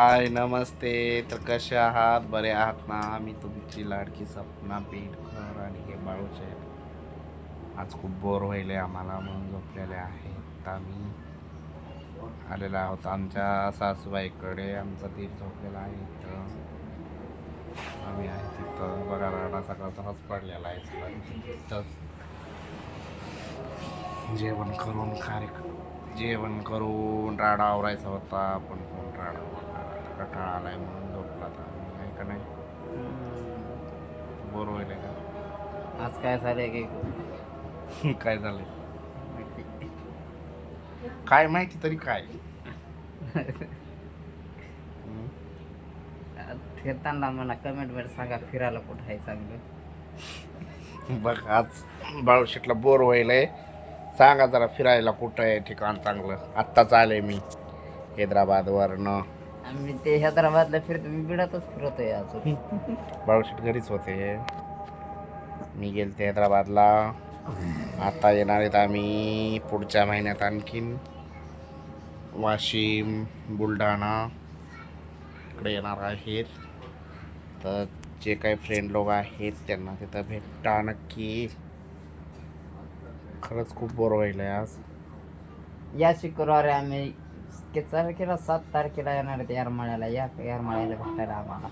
हाय नमस्ते. तर कसे आहात? बरे आहात ना? मी तुमची लाडकी सपना पेटकर आणि हे बाळूचे. आज खूप बोर व्हायले आम्हाला म्हणून झोपलेले आहेत आम्ही आलेला आहोत आमच्या सासूबाईकडे. आमचा दीर झोपलेला आहे तर आम्ही आहे तिथं. बघा राडा सकाळचा हस पडलेला आहे तिथंच जेवण करून कार्यक्रम जेवण करून राडा आवरायचा होता. पण कोण राडा? कटाळा आलाय म्हणून झोपला आता. नाही का नाही? बोर होईल का? आज काय झालंय की काय झालंय? काय माहिती तरी काय? हम्म? फिरताना मला कमेंटमध्ये सांगा फिरायला कुठं आहे चांगलं? बघ आज बाळूशेटला बोर व्हायलंय. सांगा जरा फिरायला कुठं आहे ठिकाण चांगलं? आत्ताच आले मी. हैदराबादवरनं. आम्ही ते हैदराबादला फिरतो मी बिडातच फिरतोय अजून. बाळूशेट घरीच होते. मी गेलते हैदराबादला. आता येणार आहेत आम्ही पुढच्या महिन्यात आणखीन. वाशिम बुलढाणा. इकडे येणार आहेत. तर जे काही फ्रेंड लोक आहेत त्यांना तिथं भेटा नक्की. खरंच खूप बोर व्हायलं आहे आज. या शुक्रवारी आम्ही तारखेला सात तारखेला येणार आहेत येरमाळ्याला? या येरमाळ्याला भेटायला आम्हाला.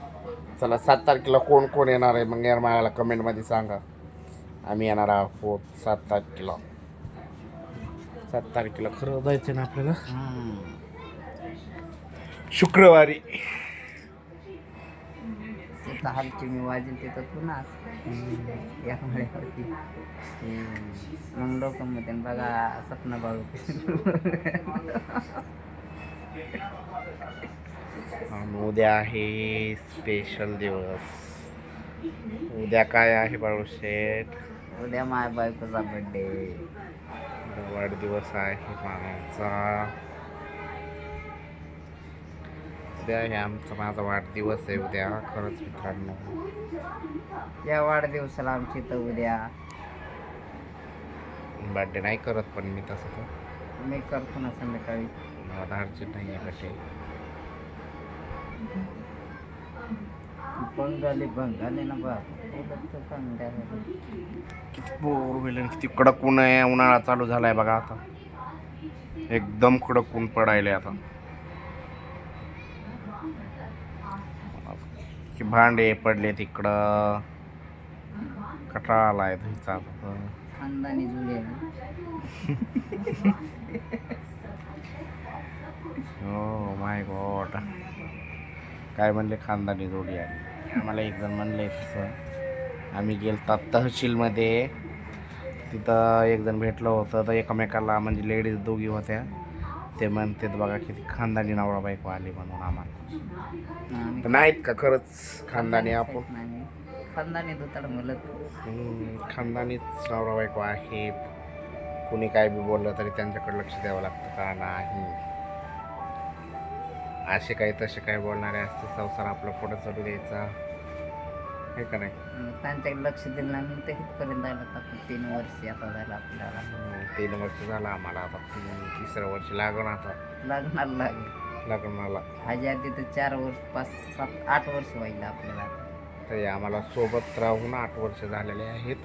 चला सात तारखेला कोण कोण येणार आहे? मग यार मला कमेंटमध्ये सांगा. आम्ही येणार आहोत सात तारखेला. सात तारखेला खरं जायचं ना आपल्याला. शुक्रवारी. तिथं हलकी मी वाजेल तिथं तू ना. येरमाळ्यावरती. हम्म. मग लोक म्हणते बघा सपना बाळू आणि उद्या आहे स्पेशल दिवस. उद्या काय आहे बाळूशेठ उद्या माय बायकोचा बर्थडे उद्या वाढदिवस आहे माझा उद्या आहे आमचा माझा वाढदिवस आहे उद्या खरंच मित्रांनो. या वाढदिवसाला आमची तर उद्या. बर्थडे नाही करत पण मी तसं तर. मी करतो ना संध्याकाळी. मला धाडचे नाही आहे कसे बंगाली बंगाली ना बा. किती बोर होईल आणि किती कडक ऊन आहे. उन्हाळा चालू झालाय बघा आता. एकदम कडक ऊन पडायले आता. की भांडे पडले तिकडं कटाळा आलाय धुईचा. आता. खानदानी जुळे हो माय गॉड काय म्हणले खानदानी जोडी आली. आम्हाला एक जण म्हणले तसं आम्ही गेलतात तहसीलमध्ये. तिथं एक जण भेटलं होतं. तर एकमेकाला म्हणजे लेडीज दोघी होत्या. ते म्हणते बघा किती खानदानी नवरा बायको आली म्हणून आम्हाला. तर नाहीत का खरंच खानदानी आपण? खानदानी धुताड हम्म, खानदानीच नवरा बायको आहेत. कुणी काय बी बोललं तरी त्यांच्याकडे लक्ष द्यावं लागतं का? नाही. असे काही तसे काही बोलणारे असते संसार आपला पुढे चालू द्यायचा. हे का नाही? त्यांच्याकडे लक्ष दिलं नाही मग ते इथपर्यंत आलं आपण. तीन वर्ष आता झालं आपल्याला. तीन वर्ष झालं आम्हाला आता. तीन तिसरं वर्ष लागण आता. लग्नाला लागेल. लग्नाला ह्याच्या आधी तर चार वर्ष पाच सात आठ वर्ष व्हायला आपल्याला आता. तरी आम्हाला सोबत राहून आठ वर्ष झालेले आहेत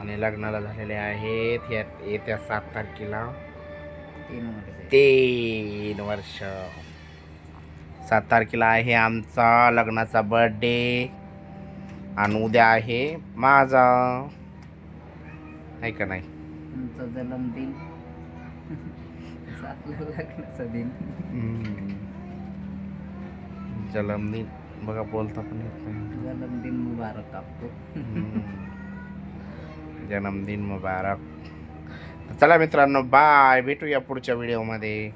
आणि लग्नाला झालेले आहेत या येत्या सात तारखेला. तीन वर्ष. तीन वर्ष. सात तारखेला आहे आमचा लग्नाचा बर्थडे आणि उद्या आहे माझा. आहे का नाही? तुमचा जन्मदिन. लग्नाचा दिन. बघा बोलता पण येत नाही. जन्मदिन मुबारक आपको. जन्मदिन मुबारक. चला मित्रांनो बाय भेटूया पुढच्या व्हिडिओमध्ये